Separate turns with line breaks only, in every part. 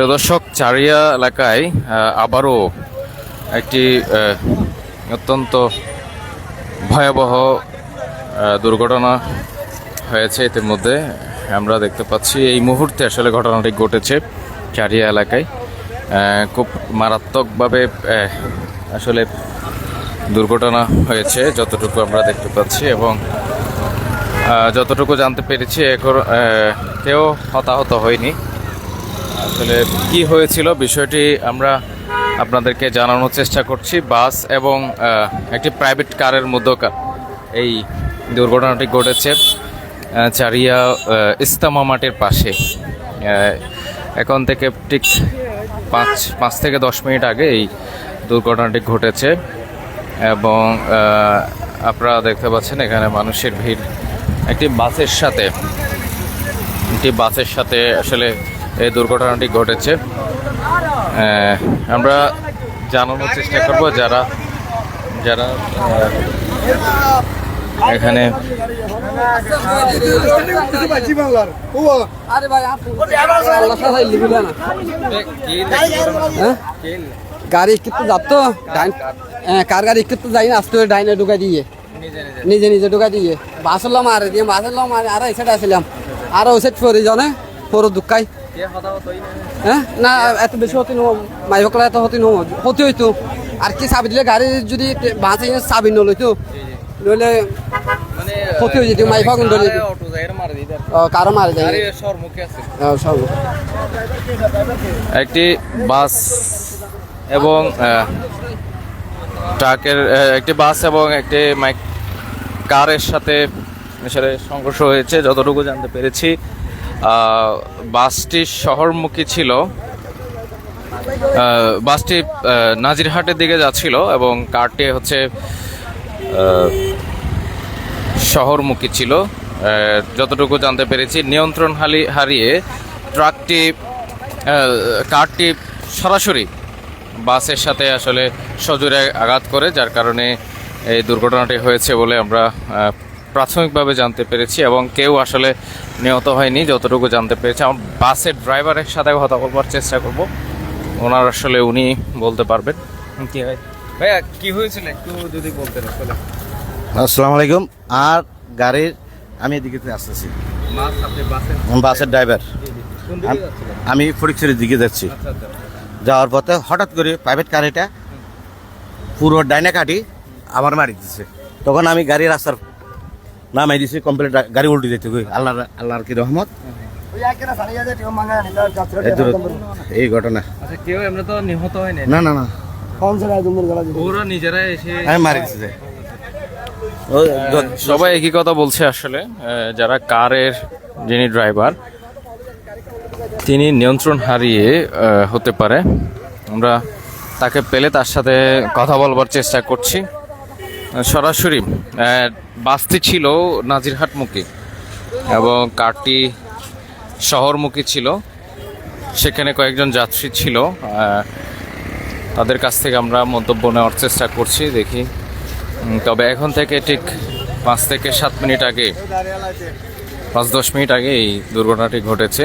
দর্শক, চারিয়া এলাকায় আবারও একটি অত্যন্ত ভয়াবহ দুর্ঘটনা হয়েছে ইতিমধ্যে। আমরা দেখতে পাচ্ছি এই মুহূর্তে আসলে ঘটনাটি ঘটেছে চারিয়া এলাকায়। খুব মারাত্মকভাবে আসলে দুর্ঘটনা হয়েছে, যতটুকু আমরা দেখতে পাচ্ছি এবং যতটুকু জানতে পেরেছি, এখন কেউ হতাহত হয়নি। আসলে কি হয়েছিল বিষয়টি আমরা আপনাদেরকে জানানোর চেষ্টা করছি। বাস এবং একটি প্রাইভেট কারের মধ্যে কা- এই দুর্ঘটনাটি ঘটেছে চারিয়া ইস্তামা মাঠের পাশে। এখন থেকে ঠিক পাঁচ পাঁচ থেকে দশ মিনিট আগে এই দুর্ঘটনাটি ঘটেছে এবং আপনারা দেখতে পাচ্ছেন এখানে মানুষের ভিড়। একটি বাসের সাথে, একটি বাসের সাথে আসলে এই দুর্ঘটনাটি ঘটেছে। আমরা জানানোর চেষ্টা করব যারা যারা এখানে
আরে? গাড়ি কিন্তু হ্যাঁ, কার গাড়ি কিন্তু যাই না আস্তে ডাইনে ঢুকাই দিয়ে। নিজে নিজে ঢুকাই দিয়ে। বাসের লাম মারে দিয়ে বাসের লাম মারে আর এই সাইড আসলাম। আর ওই সাইড পরে জানে? পরে দুঃখাই হ্যাঁ? না, এত বেশি হতি নো মাই হকলা এত হতি নো হতি হইতো। আর কি চাবি দিলে গাড়ি যদি বাসে চাবি নলইতো নইলে ক্ষতি হয়ে যেত মাই ফাগুন ধরে কারও মারে যায়
একটি বাস এবং ট্রাকের একটি বাস এবং একটি মাইক কারের সাথে সংঘর্ষ হয়েছে, যতটুকু জানতে পেরেছি। বাসটি শহরমুখী ছিল। বাসটি নাজিরহাটের দিকে যাচ্ছিল এবং কারটি হচ্ছে শহরমুখী ছিল। যতটুকু জানতে পেরেছি, নিয়ন্ত্রণ হালি, হারিয়ে ট্রাকটি কারটি সরাসরি বাসের সাথে আসলে সজোরে আঘাত করে, যার কারণে এই দুর্ঘটনাটি হয়েছে বলে আমরা প্রাথমিকভাবে জানতে পেরেছি এবং কেউ আসলে নিহত হয়নি যতটুকু জানতে পেরেছি। আমার বাসের ড্রাইভারের সাথে কথা বলবার চেষ্টা করব। ওনার আসলে উনি বলতে পারবেন। কি হয় ভাইয়া কি হয়েছিল? একটু যদি বলতেন আসলে।
আসসালামু আলাইকুম। আর গাড়ির আমি এদিকে আসতেছি।
বাসের?
ড্রাইভার। আমি ফটিকছড়ির দিকে যাচ্ছি।
আচ্ছা আচ্ছা।
যাওয়ার পথে হঠাৎ করে প্রাইভেট কার এটা পুরো ডাইনা কাটি আমার মারি দিচ্ছে তখন আমি গাড়ি রাস্তার নামাই দিছি কমপ্লিট গাড়ি উল্টে যেতে গই আল্লাহ আল্লাহর কি রহমত এই ঘটনা।
আচ্ছা কেউ এমনি তো নিহত হয়নি
না? না না
ওরা নিজেরাই এসে
মারি দিচ্ছে
সবাই একই কথা বলছে আসলে। যারা কারের যিনি ড্রাইভার তিনি নিয়ন্ত্রণ হারিয়ে আহ, হতে পারে। আমরা তাকে পেলে তার সাথে কথা বলবার চেষ্টা করছি। সরাসরি বাসটি ছিল নাজিরহাটমুখী এবং কারটি শহরমুখী ছিল সেখানে কয়েকজন যাত্রী ছিল তাদের কাছ থেকে আমরা মন্তব্য নেওয়ার চেষ্টা করছি দেখি তবে এখন থেকে ঠিক পাঁচ থেকে সাত মিনিট আগে পাঁচ দশ মিনিট আগে এই দুর্ঘটনাটি ঘটেছে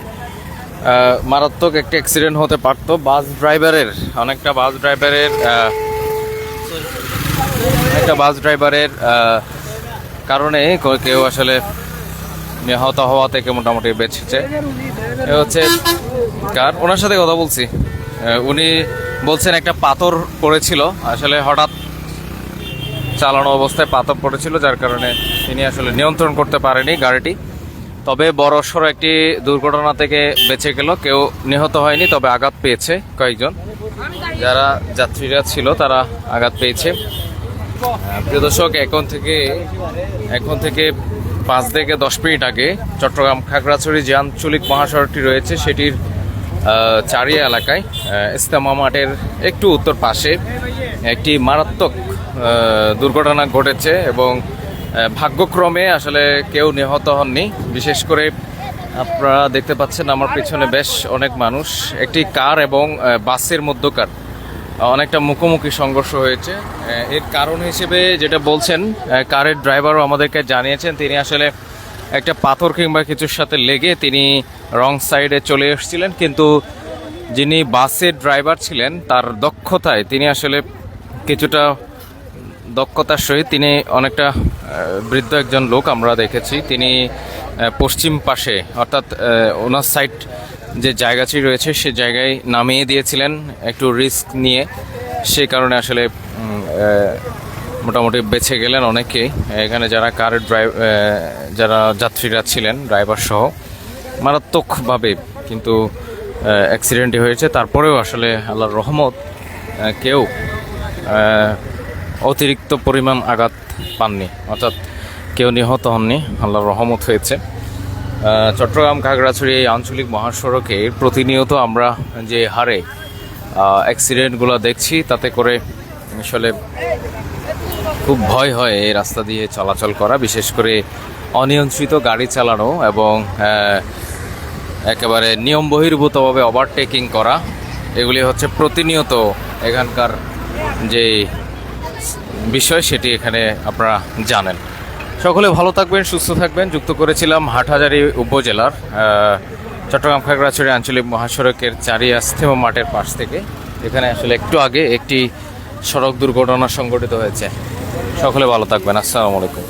মারাত্মক একটা অ্যাক্সিডেন্ট হতে পারতো। বাস ড্রাইভারের অনেকটা বাস ড্রাইভারের একটা বাস ড্রাইভারের কারণে কেউ আসলে নিহত হওয়া থেকে মোটামুটি বেঁচেছে। এ হচ্ছে কার? ওনার সাথে কথা বলছি। উনি বলছেন একটা পাথর পড়েছিল। আসলে হঠাৎ চালানো অবস্থায় পাথর পড়েছিল, যার কারণে তিনি আসলে নিয়ন্ত্রণ করতে পারেনি গাড়িটি। তবে বড় সড়ো একটি দুর্ঘটনা থেকে বেঁচে গেল। কেউ নিহত হয়নি, তবে আঘাত পেয়েছে কয়েকজন। যারা যাত্রীরা ছিল, তারা আঘাত পেয়েছে। প্রিয় দর্শক, এখন থেকে এখন থেকে পাঁচ থেকে দশ মিনিট আগে চট্টগ্রাম খাগড়াছড়ি যে আঞ্চলিক মহাসড়কটি রয়েছে। সেটির চারিয়া এলাকায় ইস্তেমা মাঠের একটু উত্তর পাশে একটি মারাত্মক দুর্ঘটনা ঘটেছে এবং ভাগ্যক্রমে আসলে কেউ নিহত হননি। বিশেষ করে আপনারা দেখতে পাচ্ছেন আমার পিছনে বেশ অনেক মানুষ। একটি কার এবং বাসের মধ্যকার অনেকটা মুখোমুখি সংঘর্ষ হয়েছে। এর কারণ হিসেবে যেটা বলছেন কারের ড্রাইভারও আমাদেরকে জানিয়েছেন, তিনি আসলে একটা পাথর কিংবা কিছুর সাথে লেগে তিনি রং সাইডে চলে এসেছিলেন। কিন্তু যিনি বাসের ড্রাইভার ছিলেন, তার দক্ষতায় তিনি আসলে কিছুটা দক্ষতার সহিত তিনি অনেকটা বৃদ্ধ একজন লোক আমরা দেখেছি। তিনি পশ্চিম পাশে, অর্থাৎ ওনার সাইড যে জায়গাটি রয়েছে, সে জায়গায় নামিয়ে দিয়েছিলেন একটু রিস্ক নিয়ে। সেই কারণে আসলে মোটামুটি বেঁচে গেলেন অনেকেই এখানে যারা কার ড্রাইভ যারা যাত্রীরা ছিলেন ড্রাইভার সহ, মারাত্মকভাবে কিন্তু অ্যাক্সিডেন্টই হয়েছে। তারপরেও আসলে আল্লাহর রহমত কেউ অতিরিক্ত পরিমাণ আঘাত পাননি, অর্থাৎ কেউ নিহত হননি, আল্লাহর রহমত হয়েছে। চট্টগ্রাম খাগড়াছড়ি এই আঞ্চলিক মহাসড়কে প্রতিনিয়ত আমরা যে হারে অ্যাক্সিডেন্টগুলো দেখছি, তাতে করে আসলে খুব ভয় হয় এই রাস্তা দিয়ে চলাচল করা, বিশেষ করে অনিয়ন্ত্রিত গাড়ি চালানো এবং একেবারে নিয়ম বহির্ভূতভাবে ওভারটেকিং করা। এগুলি হচ্ছে প্রতিনিয়ত এখানকার যে বিষয় সেটি এখানে আপনারা জানেন। সকলে ভালো থাকবেন, সুস্থ থাকবেন। যুক্ত করেছিলাম হাটহাজারি উপজেলার চট্টগ্রাম খাগড়াছড়ি আঞ্চলিক মহাসড়কের চারি স্থেম মাঠের পাশ থেকে। এখানে আসলে একটু আগে একটি সড়ক দুর্ঘটনা সংঘটিত হয়েছে। সকলে ভালো থাকবেন। আসসালামু আলাইকুম।